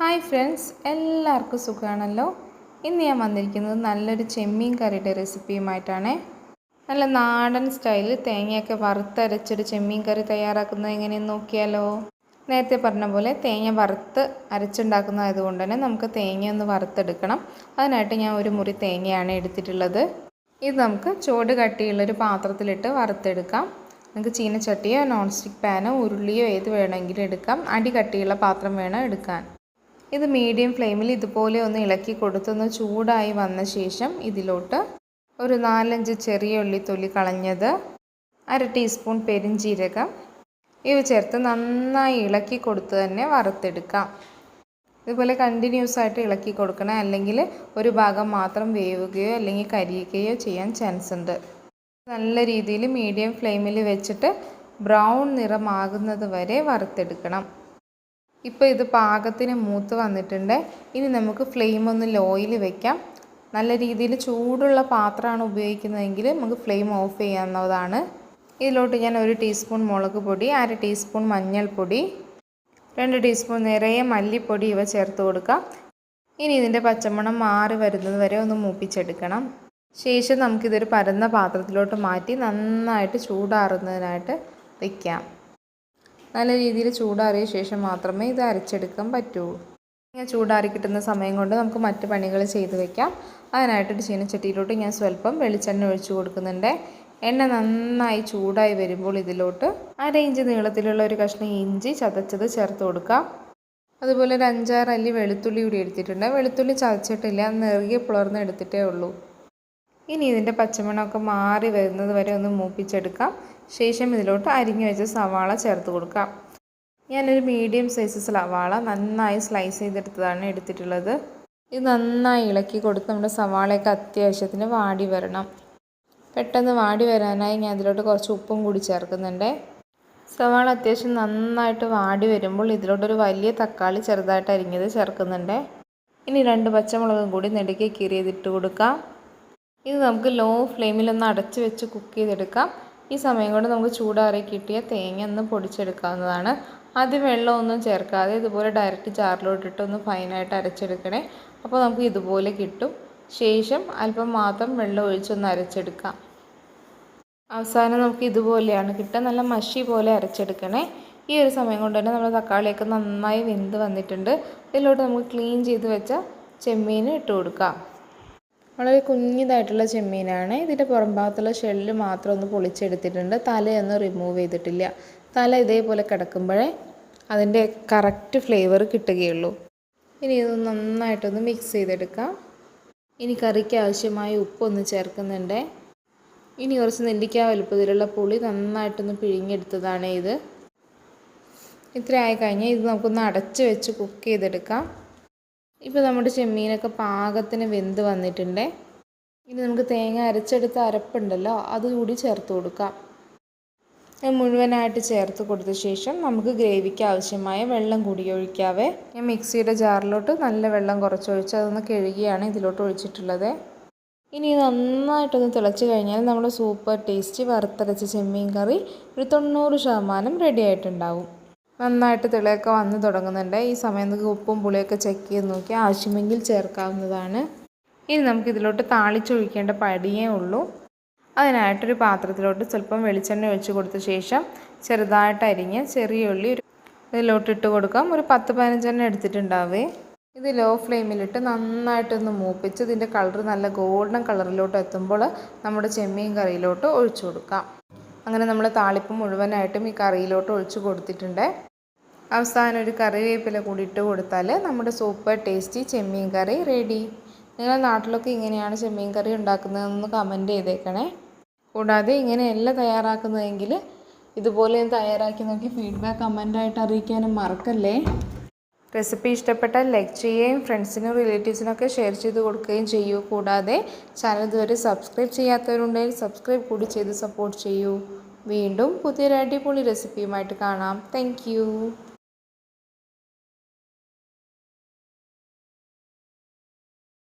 Hi friends എല്ലാവർക്കും സുഖമാണല്ലോ. ഇന്ന് ഞാൻ വന്നിരിക്കുന്നത് നല്ലൊരു ചെമ്മീൻ കറിയുടെ റെസിപ്പിയുമായിട്ടാണ് നല്ല നാടൻ സ്റ്റൈലിൽ തേങ്ങയൊക്കെ വറുത്തരച്ചൊരു ചെമ്മീൻ കറി തയ്യാറാക്കുന്നത് എങ്ങനെയെന്ന് നോക്കിയാലോ? നേരത്തെ പറഞ്ഞ പോലെ തേങ്ങ വറുത്ത് അരച്ചുണ്ടാക്കുന്നതായതുകൊണ്ട് തന്നെ നമുക്ക് തേങ്ങ ഒന്ന് വറുത്തെടുക്കണം. അതിനായിട്ട് ഞാൻ ഒരു മുറി തേങ്ങയാണ് എടുത്തിട്ടുള്ളത്. ഇത് നമുക്ക് ചുവട് കട്ടിയുള്ളൊരു പാത്രത്തിലിട്ട് വറുത്തെടുക്കാം. നിങ്ങൾക്ക് ചീനച്ചട്ടിയോ നോൺ സ്റ്റിക്ക് പാനോ ഉരുളിയോ ഏത് വേണമെങ്കിലും എടുക്കാം. അടി കട്ടിയുള്ള പാത്രം വേണം എടുക്കാൻ. ഇത് മീഡിയം ഫ്ലെയിമിൽ ഇതുപോലെ ഒന്ന് ഇളക്കി കൊടുത്തൊന്ന് ചൂടായി വന്ന ശേഷം ഇതിലോട്ട് ഒരു നാലഞ്ച് ചെറിയ ഉള്ളിത്തൊലി തൊലി കളഞ്ഞത് അര ടീസ്പൂൺ പെരിഞ്ജീരകം ഇവ ചേർത്ത് നന്നായി ഇളക്കി കൊടുത്ത് തന്നെ വറുത്തെടുക്കാം. ഇതുപോലെ കണ്ടിന്യൂസ് ആയിട്ട് ഇളക്കി കൊടുക്കണം അല്ലെങ്കിൽ ഒരു ഭാഗം മാത്രം വേവുകയോ അല്ലെങ്കിൽ കരിയുകയോ ചെയ്യാൻ ചാൻസ് ഉണ്ട്. നല്ല രീതിയിൽ മീഡിയം ഫ്ലെയിമിൽ വെച്ചിട്ട് ബ്രൗൺ നിറമാകുന്നത് വരെ വറുത്തെടുക്കണം. ഇപ്പോൾ ഇത് പാകത്തിന് മൂത്ത് വന്നിട്ടുണ്ട്. ഇനി നമുക്ക് ഫ്ലെയിം ഒന്ന് ലോയിൽ വെക്കാം. നല്ല രീതിയിൽ ചൂടുള്ള പാത്രമാണ് ഉപയോഗിക്കുന്നതെങ്കിൽ നമുക്ക് ഫ്ലെയിം ഓഫ് ചെയ്യാവുന്നതാണ്. ഇതിലോട്ട് ഞാൻ ഒരു ടീസ്പൂൺ മുളക് പൊടി അര ടീസ്പൂൺ മഞ്ഞൾപ്പൊടി രണ്ട് ടീസ്പൂൺ നിറയെ മല്ലിപ്പൊടി ഇവ ചേർത്ത് കൊടുക്കാം. ഇനി ഇതിന്റെ പച്ചമണം മാറി വരുന്നത് വരെ ഒന്ന് മൂപ്പിച്ചെടുക്കണം. ശേഷം നമുക്കിതൊരു പരന്ന പാത്രത്തിലോട്ട് മാറ്റി നന്നായിട്ട് ചൂടാറുന്നതിനായിട്ട് വയ്ക്കാം നല്ല രീതിയിൽ ചൂടാറിയ ശേഷം മാത്രമേ ഇത് അരച്ചെടുക്കാൻ പറ്റുള്ളൂ ഇങ്ങനെ ചൂടാറി കിട്ടുന്ന സമയം കൊണ്ട് നമുക്ക് മറ്റ് പണികൾ ചെയ്ത് വെക്കാം. അതിനായിട്ടൊരു ചീനച്ചട്ടിയിലോട്ട് ഞാൻ സ്വല്പം വെളിച്ചെണ്ണ ഒഴിച്ചു കൊടുക്കുന്നുണ്ട്. എണ്ണ നന്നായി ചൂടായി വരുമ്പോൾ ഇതിലോട്ട് അര ഇഞ്ച് നീളത്തിലുള്ള ഒരു കഷ്ണം ഇഞ്ചി ചതച്ചത് ചേർത്ത് കൊടുക്കാം. അതുപോലെ ഒരു അഞ്ചാറ് അല്ലി വെളുത്തുള്ളി കൂടി എടുത്തിട്ടുണ്ട്. വെളുത്തുള്ളി ചതച്ചിട്ടില്ല നെറുകെ പുലർന്ന് എടുത്തിട്ടേ ഉള്ളൂ. ഇനി ഇതിന്റെ പച്ചമണമൊക്കെ മാറി വരുന്നത് വരെ ഒന്ന് മൂപ്പിച്ചെടുക്കാം. ശേഷം ഇതിലോട്ട് അരിഞ്ഞു വെച്ച സവാള ചേർത്ത് കൊടുക്കാം. ഞാനൊരു മീഡിയം സൈസ് സവാള നന്നായി സ്ലൈസ് ചെയ്തെടുത്തതാണ് എടുത്തിട്ടുള്ളത്. ഇത് നന്നായി ഇളക്കി കൊടുത്ത് നമ്മുടെ സവാളയൊക്കെ അത്യാവശ്യത്തിന് വാടി വരണം. പെട്ടെന്ന് വാടി വരാനായി ഞാൻ ഇതിലോട്ട് കുറച്ച് ഉപ്പും കൂടി ചേർക്കുന്നുണ്ട്. സവാള അത്യാവശ്യം നന്നായിട്ട് വാടി വരുമ്പോൾ ഇതിലോട്ടൊരു വലിയ തക്കാളി ചെറുതായിട്ട് അരിഞ്ഞത് ചേർക്കുന്നുണ്ട്. ഇനി രണ്ട് പച്ചമുളകും കൂടി നെടുക്കി കീറിയതിട്ട് കൊടുക്കാം. ഇത് നമുക്ക് ലോ ഫ്ലെയിമിൽ ഒന്ന് അടച്ച് വെച്ച് കുക്ക് ചെയ്തെടുക്കാം. ഈ സമയം കൊണ്ട് നമുക്ക് ചൂടാറി കിട്ടിയ തേങ്ങ ഒന്ന് പൊടിച്ചെടുക്കാവുന്നതാണ്. അത് വെള്ളമൊന്നും ചേർക്കാതെ ഇതുപോലെ ഡയറക്റ്റ് ജാറിലോട്ടിട്ട് ഒന്ന് ഫൈനായിട്ട് അരച്ചെടുക്കണേ. അപ്പോൾ നമുക്ക് ഇതുപോലെ കിട്ടും. ശേഷം അല്പം മാത്രം വെള്ളം ഒഴിച്ചൊന്ന് അരച്ചെടുക്കാം. അവസാനം നമുക്ക് ഇതുപോലെയാണ് കിട്ടുക. നല്ല മഷി പോലെ അരച്ചെടുക്കണേ. ഈ ഒരു സമയം കൊണ്ട് തന്നെ നമ്മുടെ തക്കാളിയൊക്കെ നന്നായി വെന്ത് വന്നിട്ടുണ്ട്. ഇതിലോട്ട് നമുക്ക് ക്ലീൻ ചെയ്ത് വെച്ച ചെമ്മീൻ ഇട്ട് കൊടുക്കാം. വളരെ കുഞ്ഞിതായിട്ടുള്ള ചെമ്മീനാണ്. ഇതിന്റെ പുറം ഭാഗത്തുള്ള ഷെല്ല് മാത്രം ഒന്ന് പൊളിച്ചെടുത്തിട്ടുണ്ട്. തലയൊന്നും റിമൂവ് ചെയ്തിട്ടില്ല. തല ഇതേപോലെ കിടക്കുമ്പോഴേ അതിന്റെ കറക്റ്റ് ഫ്ലേവർ കിട്ടുകയുള്ളൂ. ഇനി ഇത് നന്നായിട്ടൊന്ന് മിക്സ് ചെയ്തെടുക്കാം. ഇനി കറിക്ക് ആവശ്യമായ ഉപ്പൊന്ന് ചേർക്കുന്നുണ്ട്. ഇനി കുറച്ച് നെല്ലിക്ക വലുപ്പത്തിലുള്ള പുളി നന്നായിട്ടൊന്ന് പിഴിഞ്ഞെടുത്തതാണ് ഇത്. ഇത്രയായി കഴിഞ്ഞാൽ ഇത് നമുക്കൊന്ന് അടച്ച് വെച്ച് കുക്ക് ചെയ്തെടുക്കാം. ഇപ്പോൾ നമ്മുടെ ചെമ്മീനൊക്കെ പാകത്തിന് വെന്ത് വന്നിട്ടുണ്ട്. ഇനി നമുക്ക് തേങ്ങ അരച്ചെടുത്ത അരപ്പുണ്ടല്ലോ അതുകൂടി ചേർത്ത് കൊടുക്കാം. മുഴുവനായിട്ട് ചേർത്ത് കൊടുത്ത ശേഷം നമുക്ക് ഗ്രേവിക്ക് ആവശ്യമായ വെള്ളം കൂടി ഒഴിക്കാവേ. ഞാൻ മിക്സിയുടെ ജാറിലോട്ട് നല്ല വെള്ളം കുറച്ചൊഴിച്ച് അതൊന്ന് കഴുകിയാണ് ഇതിലോട്ട് ഒഴിച്ചിട്ടുള്ളത്. ഇനി നന്നായിട്ടൊന്ന് തിളച്ച് കഴിഞ്ഞാൽ നമ്മുടെ സൂപ്പർ ടേസ്റ്റി വറുത്തരച്ച ചെമ്മീൻ കറി ഒരു തൊണ്ണൂറ് ശതമാനം റെഡി ആയിട്ടുണ്ടാവും. നന്നായിട്ട് തിളയൊക്കെ വന്ന് തുടങ്ങുന്നുണ്ട്. ഈ സമയം നമുക്ക് ഉപ്പും പുളിയൊക്കെ ചെക്ക് ചെയ്ത് നോക്കി ആവശ്യമെങ്കിൽ ചേർക്കാവുന്നതാണ്. ഇനി നമുക്കിതിലോട്ട് താളിച്ചൊഴിക്കേണ്ട പടിയേ ഉള്ളൂ. അതിനായിട്ടൊരു പാത്രത്തിലോട്ട് സ്വല്പം വെളിച്ചെണ്ണ ഒഴിച്ച് കൊടുത്ത ശേഷം ചെറുതായിട്ട് അരിഞ്ഞ് ചെറിയ ഉള്ളി ഒരു ഇതിലോട്ട് ഇട്ട് കൊടുക്കാം. ഒരു പത്ത് പതിനഞ്ചെണ്ണം എടുത്തിട്ടുണ്ടാവേ. ഇത് ലോ ഫ്ലെയിമിലിട്ട് നന്നായിട്ടൊന്ന് മൂപ്പിച്ച് ഇതിന്റെ കളർ നല്ല ഗോൾഡൻ കളറിലോട്ട് എത്തുമ്പോൾ നമ്മുടെ ചെമ്മീൻ കറിയിലോട്ട് ഒഴിച്ചു കൊടുക്കാം. അങ്ങനെ നമ്മൾ താളിപ്പ് മുഴുവനായിട്ടും ഈ കറിയിലോട്ട് ഒഴിച്ചു കൊടുത്തിട്ടുണ്ട്. അവസാനം ഒരു കറിവേപ്പില കൂടി ഇട്ട് കൊടുത്താൽ നമ്മുടെ സൂപ്പർ ടേസ്റ്റി ചെമ്മീൻ കറി റെഡി നിങ്ങളുടെ നാട്ടിലൊക്കെ ഇങ്ങനെയാണ് ചെമ്മീൻ കറി ഉണ്ടാക്കുന്നതെന്ന് കമന്റ് ചെയ്തേക്കണേ. കൂടാതെ ഇങ്ങനെയല്ല തയ്യാറാക്കുന്നതെങ്കിൽ ഇതുപോലെ തയ്യാറാക്കി നോക്കി ഫീഡ്ബാക്ക് കമന്റായിട്ട് അറിയിക്കാനും മറക്കല്ലേ. റെസിപ്പി ഇഷ്ടപ്പെട്ടാൽ ലൈക്ക് ചെയ്യുകയും ഫ്രണ്ട്സിനും റിലേറ്റീവ്സിനൊക്കെ ഷെയർ ചെയ്ത് കൊടുക്കുകയും ചെയ്യൂ. കൂടാതെ ചാനൽ ഇതുവരെ സബ്സ്ക്രൈബ് ചെയ്യാത്തവരുണ്ടെങ്കിൽ സബ്സ്ക്രൈബ് കൂടി ചെയ്ത് സപ്പോർട്ട് ചെയ്യൂ. വീണ്ടും പുതിയൊരു അടിപൊളി റെസിപ്പിയുമായിട്ട് കാണാം. താങ്ക്